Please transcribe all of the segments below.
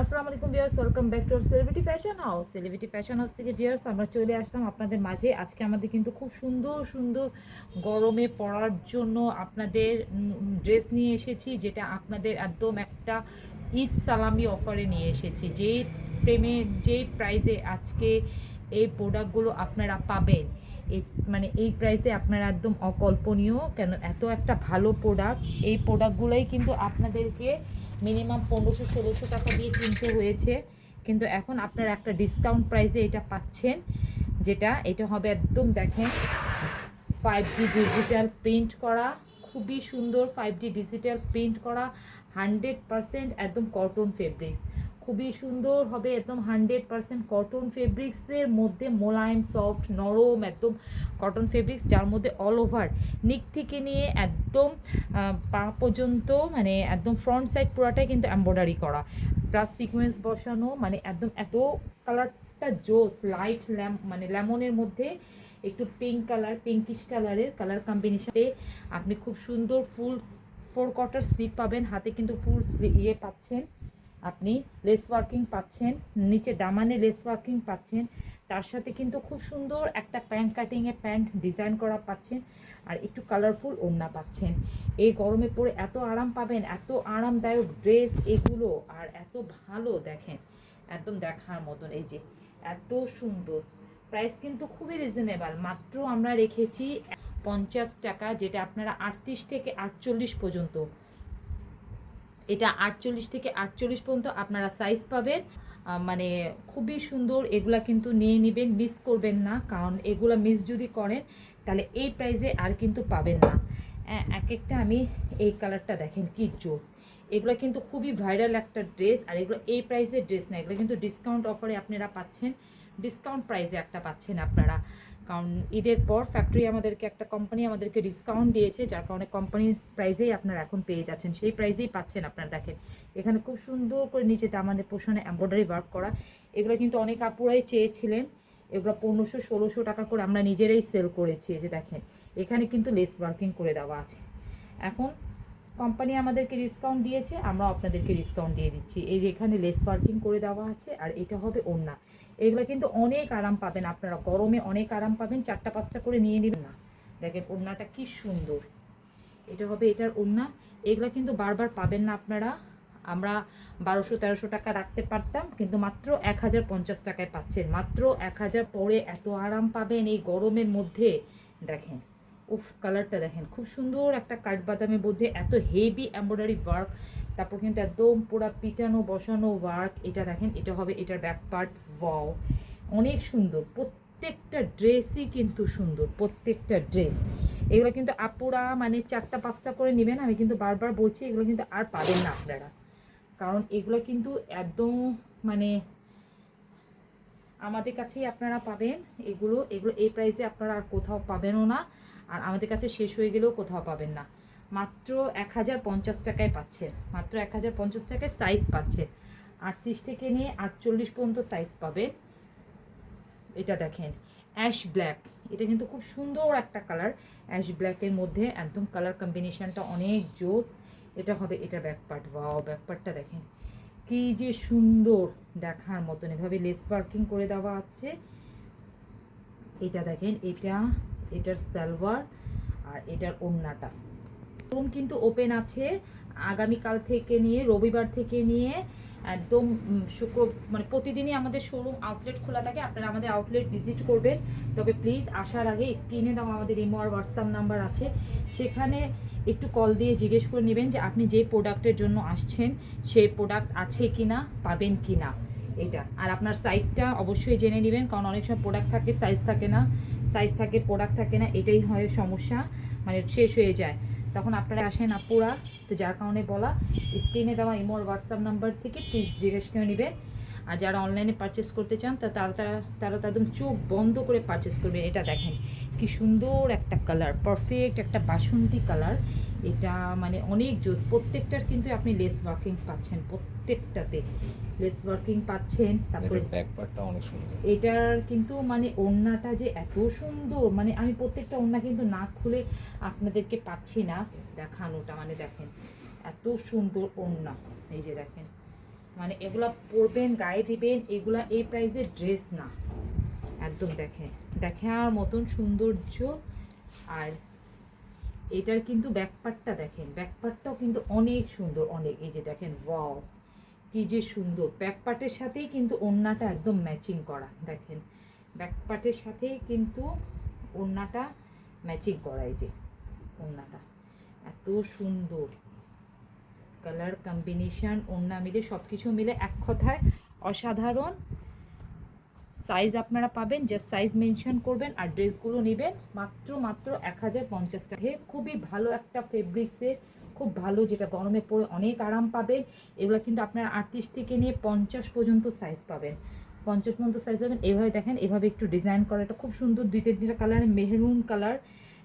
আসসালামু আলাইকুম viewers welcome back to celebrity fashion house celebrity fashion house থেকে viewers আমরা চলে আসলাম আপনাদের মাঝে। আজকে আমাদের কিন্তু খুব সুন্দর সুন্দর গরমে পরার জন্য আপনাদের ড্রেস নিয়ে এসেছি, যেটা আপনাদের একদম একটা ঈদ সালামি অফারে নিয়ে এসেছি। যে প্রেমের যে প্রাইসে আজকে এই প্রোডাক্টগুলো আপনারা পাবেন মানে এই প্রাইসে আপনারা একদম অকল্পনীয়, কেন এত একটা ভালো প্রোডাক্ট এই প্রোডাক্টগুলোই কিন্তু আপনাদেরকে মিনিমাম পনেরোশো, ষোলোশো টাকা দিয়ে কিনতে হয়েছে। কিন্তু এখন আপনার একটা ডিসকাউন্ট প্রাইসে এটা পাচ্ছেন, যেটা এটা হবে একদম দেখেন ফাইভ ডি ডিজিটাল প্রিন্ট করা, খুবই সুন্দর ফাইভ ডিজিটাল প্রিন্ট করা হান্ড্রেড পারসেন্ট একদম কটন ফেব্রিক্স খুবই সুন্দর হবে, একদম হান্ড্রেড পারসেন্ট কটন ফেব্রিক্সের মধ্যে মোলায়েম সফট নরম, একদম কটন ফেব্রিক্স যার মধ্যে অল ওভার নিক থেকে নিয়ে একদম পা পর্যন্ত মানে একদম ফ্রন্ট সাইড পুরাটাই কিন্তু এম্ব্রয়ডারি করা। প্লাস সিকোয়েন্স বসানো মানে একদম এত কালারটা জোস লাইট ল্যাম মানে লেমনের মধ্যে একটু পিঙ্ক কালার পিঙ্কিশ কালারের কালার কম্বিনেশনে আপনি খুব সুন্দর ফুল ফোর কোয়ার্টার স্লিপ পাবেন, হাতে কিন্তু ফুল ইয়ে পাচ্ছেন। আপনি লেস ওয়ার্কিং পাচ্ছেন, নিচে দামানে লেস ওয়ার্কিং পাচ্ছেন, তার সাথে কিন্তু খুব সুন্দর একটা প্যান্ট কাটিংয়ে প্যান্ট ডিজাইন করা পাচ্ছেন আর একটু কালারফুল ওড়না পাচ্ছেন। এই গরমে পরে এত আরাম পাবেন, এত আরামদায়ক ড্রেস এগুলো আর এত ভালো দেখেন, একদম দেখার মতন। এই যে এত সুন্দর প্রাইস কিন্তু খুবই রিজনেবল মাত্র আমরা রেখেছি পঞ্চাশ টাকা, যেটা আপনারা আটত্রিশ থেকে আটচল্লিশ পর্যন্ত এটা আটচল্লিশ থেকে আটচল্লিশ পর্যন্ত আপনারা সাইজ পাবেন। মানে খুবই সুন্দর, এগুলা কিন্তু নিয়ে নেবেন মিস করবেন না, কারণ এগুলা মিস যদি করেন, তাহলে এই প্রাইসে আর কিন্তু পাবেন না। এক একটা আমি এই কালারটা দেখেন কি জোস। এগুলো কিন্তু খুবই ভাইরাল একটা ড্রেস আর এগুলো এই প্রাইসের ড্রেস না, এগুলো কিন্তু ডিসকাউন্ট অফারে আপনারা পাচ্ছেন। ডিসকাউন্ট প্রাইসে একটা পাচ্ছেন আপনারা। কারণ ঈদের পর ফ্যাক্টরি আমাদেরকে একটা কোম্পানি আমাদেরকে ডিসকাউন্ট দিয়েছে, যার কারণে কোম্পানির প্রাইসেই আপনারা এখন পেয়ে যাচ্ছেন। সেই প্রাইসেই পাচ্ছেন আপনারা, দেখেন। এখানে খুব সুন্দর করে নিচে দামানের পোষণে এম্ব্রয়ডারি ওয়ার্ক করা। এগুলো কিন্তু অনেক আপুরাই চেয়েছিলেন। এগুলো পনেরোশো, ষোলোশো টাকা করে আমরা নিজেরাই সেল করেছি যে দেখেন। এখানে কিন্তু লেস ওয়ার্কিং করে দেওয়া আছে। এখন কোম্পানি আমাদেরকে ডিসকাউন্ট দিয়েছে আমরা আপনাদেরকে ডিসকাউন্ট দিয়ে দিচ্ছি। এই যে এখানে লেস ওয়ার্কিং করে দেওয়া আছে, আর এটা হবে ওড়না। এগুলো কিন্তু অনেক আরাম পাবেন আপনারা। গরমে অনেক আরাম পাবেন, চারটা, পাঁচটা করে নিয়ে নেবেন না। দেখেন ওড়নাটা কি সুন্দর। এটা হবে এটার ওড়না। এগুলো কিন্তু বারবার পাবেন না আপনারা। আমরা বারোশো, তেরোশো টাকা রাখতে পারতাম, কিন্তু মাত্র এক হাজার পঞ্চাশ টাকায় পাচ্ছেন। মাত্র এক হাজার পরে এত আরাম পাবেন এই গরমের মধ্যে। দেখেন। উফ কালারটা দেখেন। খুব সুন্দর একটা কাঠবাদামের মধ্যে এত হেভি এমব্রয়ডারি ওয়ার্ক তারপর কিন্তু একদম পুরো পিটানো, বসানো ওয়ার্ক এটা দেখেন, এটা হবে এটার ব্যাক পার্ট ওয়াও অনেক সুন্দর, প্রত্যেকটা ড্রেসই কিন্তু সুন্দর, প্রত্যেকটা ড্রেস এগুলো কিন্তু আপুরা মানে চারটা, পাঁচটা করে নেবেন, আমি কিন্তু বারবার বলছি, এগুলো কিন্তু আর পাবেন না আপনারা। কারণ এগুলো কিন্তু একদম মানে আমাদের কাছেই আপনারা পাবেন, এগুলো এগুলো, এই প্রাইসে আপনারা আর কোথাও পাবেনও না। আর আমাদের কাছে শেষ হয়ে গেলেও কোথাও পাবেন না। মাত্র এক হাজার পঞ্চাশ টাকায় পাচ্ছেন মাত্র এক হাজার পঞ্চাশ টাকায় সাইজ পাচ্ছেন আটত্রিশ থেকে নিয়ে আটচল্লিশ পর্যন্ত সাইজ পাবে। এটা দেখেন অ্যাশ ব্ল্যাক এটা কিন্তু খুব সুন্দর একটা কালার অ্যাশ ব্ল্যাকের মধ্যে একদম কালার কম্বিনেশানটা অনেক জোস। এটা হবে, এটা ব্যাক পার্ট ওয়াও ব্যাক পার্টটা দেখেন, কি যে সুন্দর দেখার মতন। এভাবে লেস ওয়ার্কিং করে দেওয়া আছে। এটা দেখেন, এটা এটার সালোয়ার আর এটার ওড়নাটা রুম কিন্তু ওপেন আছে। আগামীকাল থেকে নিয়ে, রবিবার থেকে নিয়ে একদম শুক্র মানে প্রতিদিনই আমাদের শোরুম আউটলেট খোলা থাকে। আপনারা আমাদের আউটলেট ভিজিট করবেন। তবে প্লিজ আসার আগে স্ক্রিনে দাও আমাদের ইমো আর হোয়াটসঅ্যাপ নাম্বার আছে। সেখানে একটু কল দিয়ে জিজ্ঞেস করে নেবেন যে আপনি যে প্রোডাক্টের জন্য আসছেন সেই প্রোডাক্ট আছে কি না পাবেন কি না এটা। আর আপনার সাইজটা অবশ্যই জেনে নেবেন। কারণ অনেক সময় প্রোডাক্ট থাকে সাইজ থাকে না। সাইজ থাকে প্রোডাক্ট থাকে না, এটাই হয় সমস্যা মানে শেষ হয়ে যায়। তখন আপনারা আসেন আপুরা, তো যার কারণে বলা স্ক্রিনে দেওয়া ইমোর হোয়াটসঅ্যাপ নাম্বার থেকে প্লিজ জিজ্ঞেস করে নেবেন। আর যারা অনলাইনে পারচেস করতে চান, তা তারা তারা তারা তো একদম চোখ বন্ধ করে পারচেস করবেন এটা দেখেন। কি সুন্দর একটা কালার পারফেক্ট একটা বাসন্তী কালার এটা মানে অনেক জোস, প্রত্যেকটার কিন্তু আপনি লেস ওয়ার্কিং পাচ্ছেন প্রত্যেকটাতে। লেস ওয়ার্কিং পাচ্ছেন তারপরে এটার ব্যাক পার্টটা অনেক সুন্দর। এটার কিন্তু মানে ওড়নাটা যে এত সুন্দর মানে আমি প্রত্যেকটা ওড়না কিন্তু না খুলে আপনাদেরকে পাচ্ছি না দেখানোটা মানে দেখেন এত সুন্দর ওড়না এই যে দেখেন। মানে এগুলা পরবেন গায়ে দিবেন এগুলা এই প্রাইসের ড্রেস না। একদম দেখেন দেখার মতন সৌন্দর্য। আর এটার কিন্তু ব্যাকপার্টটা দেখেন ব্যাকপার্টটাও কিন্তু অনেক সুন্দর অনেক এই যে দেখেন ওয়াও কি যে সুন্দর। ব্যাকপার্টের সাথেই কিন্তু ওড়নাটা একদম ম্যাচিং করা, দেখেন। ব্যাকপার্টের সাথেই কিন্তু ওড়নাটা ম্যাচিং করা, এই যে ওড়নাটা। এত সুন্দর। কালার কম্বিনেশন ওড়না মিলে সব কিছু মিলে এক কথায় অসাধারণ। সাইজ আপনারা পাবেন জাস্ট সাইজ মেনশন করবেন আর ড্রেসগুলো নেবেন। মাত্র মাত্র এক হাজার পঞ্চাশ টাকা। খুবই ভালো একটা ফেব্রিক্সের খুব ভালো যেটা গরমে পরে অনেক আরাম পাবেন। এগুলো কিন্তু আপনার আটত্রিশ থেকে নিয়ে পঞ্চাশ পর্যন্ত সাইজ পাবেন। পঞ্চাশ পর্যন্ত সাইজ পাবেন। এভাবে দেখেন, এভাবে একটু ডিজাইন করা। এটা খুব সুন্দর দুই তিনটা কালার মেহরুন কালার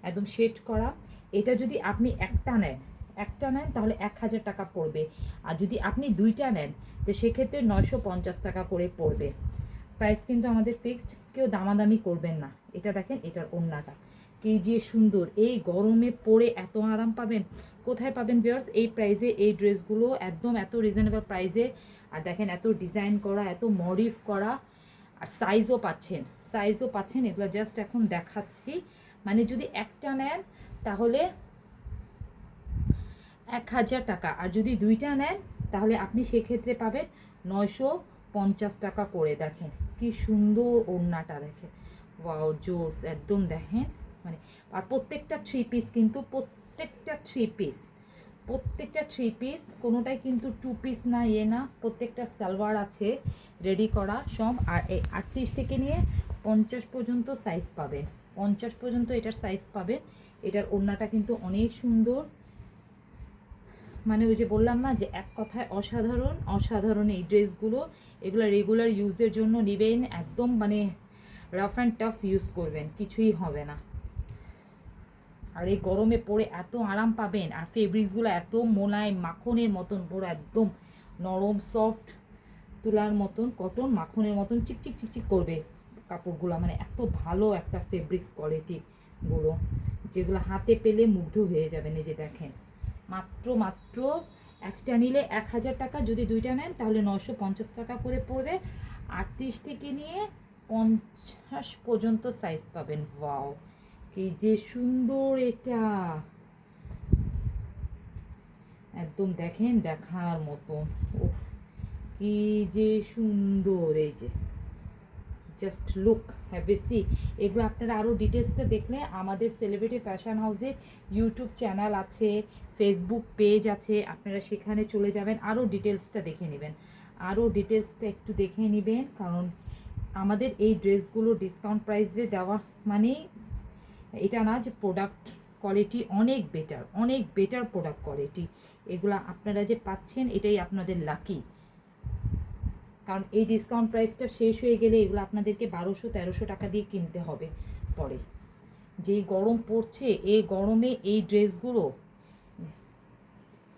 একদম শেড করা। এটা যদি আপনি একটা নেন একটা নেন তাহলে এক হাজার টাকা পড়বে। আর যদি আপনি দুইটা নেন, তো সেক্ষেত্রে নয়শো পঞ্চাশ টাকা করে পড়বে। প্রাইস কিন্তু আমাদের ফিক্সড কেউ দামাদামি করবেন না। এটা দেখেন, এটার ওড়নাটা। কি যে সুন্দর, এই গরমে পরে এত আরাম পাবেন, কোথায় পাবেন ভিউয়ার্স এই প্রাইসে এই ড্রেসগুলো একদম এত রিজনেবল প্রাইসে আর দেখেন এত ডিজাইন করা, এত মডিফ করা, আর সাইজও পাচ্ছেন সাইজও পাচ্ছেন, এগুলো জাস্ট এখন দেখাচ্ছি। মানে যদি একটা নেন, তাহলে এক হাজার টাকা। আর যদি দুইটা নেন, তাহলে আপনি সেক্ষেত্রে পাবেন নয়শো পঞ্চাশ টাকা করে। দেখেন কি সুন্দর ওড়নাটা, দেখেন। ওয়াও জোস, একদম দেখেন। মানে আর প্রত্যেকটা থ্রি পিস কিন্তু প্রত্যেকটা থ্রি পিস প্রত্যেকটা থ্রি পিস কোনোটাই কিন্তু টু পিস না ইয়ে না, প্রত্যেকটা সালোয়ার আছে রেডি করা সব, আর এই আটত্রিশ থেকে নিয়ে পঞ্চাশ পর্যন্ত সাইজ পাবেন পঞ্চাশ পর্যন্ত এটার সাইজ পাবেন এটার ওড়নাটা কিন্তু অনেক সুন্দর। মানে ওই যে বললাম না যে এক কথায় অসাধারণ অসাধারণ এই ড্রেসগুলো, এগুলো রেগুলার ইউজের জন্য নেবেন, একদম মানে রাফ অ্যান্ড টাফ ইউজ করবেন, কিছুই হবে না। আর এই গরমে পরে এত আরাম পাবেন। আর ফেব্রিক্সগুলো এত মোলায়েম, মাখনের মতন, পুরো একদম নরম সফট তুলার মতন কটন মাখনের মতন চিকচিক চিকচিক করবে কাপড়গুলো। মানে এত ভালো একটা ফেব্রিক্স কোয়ালিটিগুলো যেগুলো হাতে পেলে মুগ্ধ হয়ে যাবেন এই যে দেখেন। মাত্র মাত্র একটা নিলে এক হাজার টাকা, যদি দুইটা নেন তাহলে নশো পঞ্চাশ টাকা করে পড়বে। আটত্রিশ থেকে নিয়ে পঞ্চাশ পর্যন্ত সাইজ পাবেন। ওয়াও কি যে সুন্দর এটা। একদম দেখেন দেখার মতন। উফ, কি যে সুন্দর এই যে। জাস্ট লুক হ্যাভ সি এগুলো আপনারা আরও ডিটেলসটা দেখলে আমাদের সেলিব্রিটি ফ্যাশন হাউসে ইউটিউব চ্যানেল আছে ফেসবুক পেজ আছে, আপনারা সেখানে চলে যাবেন আরও ডিটেলসটা দেখে নেবেন। আরও ডিটেলসটা একটু দেখে নেবেন, কারণ আমাদের এই ড্রেসগুলো ডিসকাউন্ট প্রাইসে দেওয়া মানে এটা না যে প্রোডাক্ট কোয়ালিটি অনেক বেটার অনেক বেটার প্রোডাক্ট কোয়ালিটি এগুলো আপনারা যে পাচ্ছেন এটাই আপনাদের লাকি কারণ এই ডিসকাউন্ট প্রাইসটা শেষ হয়ে গেলে এগুলো আপনাদেরকে বারোশো তেরোশো টাকা দিয়ে কিনতে হবে পরে। যেই গরম পড়ছে এই গরমে এই ড্রেসগুলো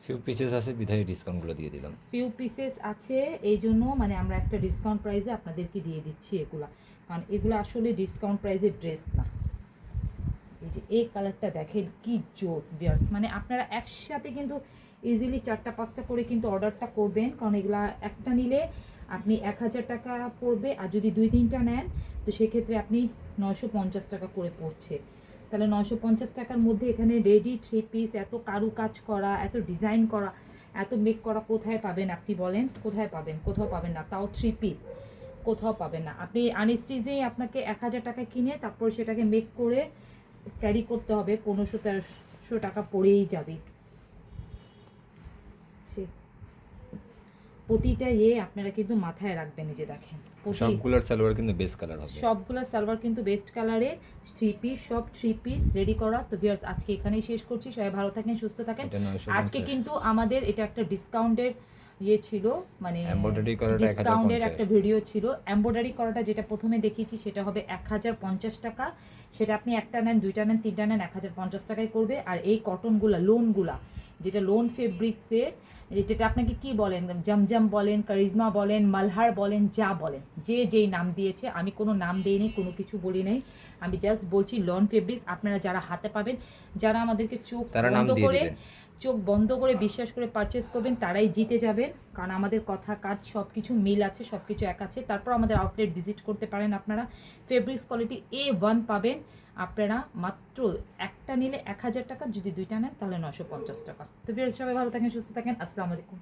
ফিউ পিসেস আছে বিধায় ডিসকাউন্টগুলো দিয়ে দিলাম। ফিউ পিসেস আছে এই জন্য মানে আমরা একটা ডিসকাউন্ট প্রাইসে আপনাদেরকে দিয়ে দিচ্ছি এগুলা। কারণ এগুলো আসলে ডিসকাউন্ট প্রাইসের ড্রেস না। এই যে এই কালারটা দেখেন, কি জোস বিয়ার্স মানে আপনারা একসাথে কিন্তু ইজিলি চারটা, পাঁচটা করে কিন্তু অর্ডারটা করবেন। কারণ এগুলা একটা নিলে আপনি এক হাজার টাকা পড়বে, আর যদি দুই, তিনটা নেন, তো সেক্ষেত্রে আপনি নয়শো পঞ্চাশ টাকা করে পড়ছে। তাহলে নয়শো পঞ্চাশ টাকার মধ্যে এখানে রেডি থ্রি পিস এত কারু কাজ করা, এত ডিজাইন করা, এত মেক করা কোথায় পাবেন আপনি বলেন? কোথায় পাবেন? কোথাও পাবেন না। তাও থ্রি পিস কোথাও পাবেন না। আপনি আনস্টিজেই আপনাকে এক হাজার টাকা কিনে, তারপর সেটাকে মেক করে ক্যারি করতে হবে পনেরোশো তেরোশো টাকা পড়েই যাবে। সে প্রতিটা ইয়ে আপনারা কিন্তু মাথায় রাখবেন যে দেখেন সবগুলোর সালোয়ার কিন্তু বেস কালার হবে। সবগুলো সালোয়ার কিন্তু বেস্ট কালারের থ্রি পিস সব থ্রি পিস রেডি করা। তো ভিউয়ার্স আজকে এখানেই শেষ করছি। সবাই ভালো থাকেন সুস্থ থাকেন। আজকে কিন্তু আমাদের এটা একটা ডিসকাউন্টের ইয়ে ছিল মানে ডিসকাউন্টের একটা ভিডিও ছিল। এমব্রয়ডারি করাটা যেটা প্রথমে দেখিয়েছি সেটা হবে এক হাজার পঞ্চাশ টাকা। সেটা আপনি একটা নেন দুইটা নেন তিনটা নেন এক হাজার পঞ্চাশ টাকায় করবে। আর এই কটনগুলা লোনগুলা যেটা লোন ফেব্রিক্সের যেটা আপনাকে কি বলেন? জমজম বলেন কারিজমা বলেন মালহার বলেন যা বলেন। যে যেই নাম দিয়েছে আমি কোনো নাম দিইনি কোনো কিছু বলি নাই। আমি জাস্ট বলছি লন ফেব্রিক্স আপনারা যারা হাতে পাবেন যারা আমাদেরকে চোখ বন্ধ করে চোখ বন্ধ করে বিশ্বাস করে পারচেস করবেন তারাই জিতে যাবেন। কারণ আমাদের কথা কাজ সব কিছু মিল আছে সব কিছু এক আছে। তারপর আমাদের আউটলেট ভিজিট করতে পারেন আপনারা। ফেব্রিক্স কোয়ালিটি এ ওয়ান পাবেন। আপনারা মাত্র একটা নিলে এক হাজার টাকা, যদি দুইটা নেন তাহলে নশো পঞ্চাশ টাকা। তো ফিরোজ সবাই ভালো থাকেন, সুস্থ থাকেন। আসসালামু আলাইকুম।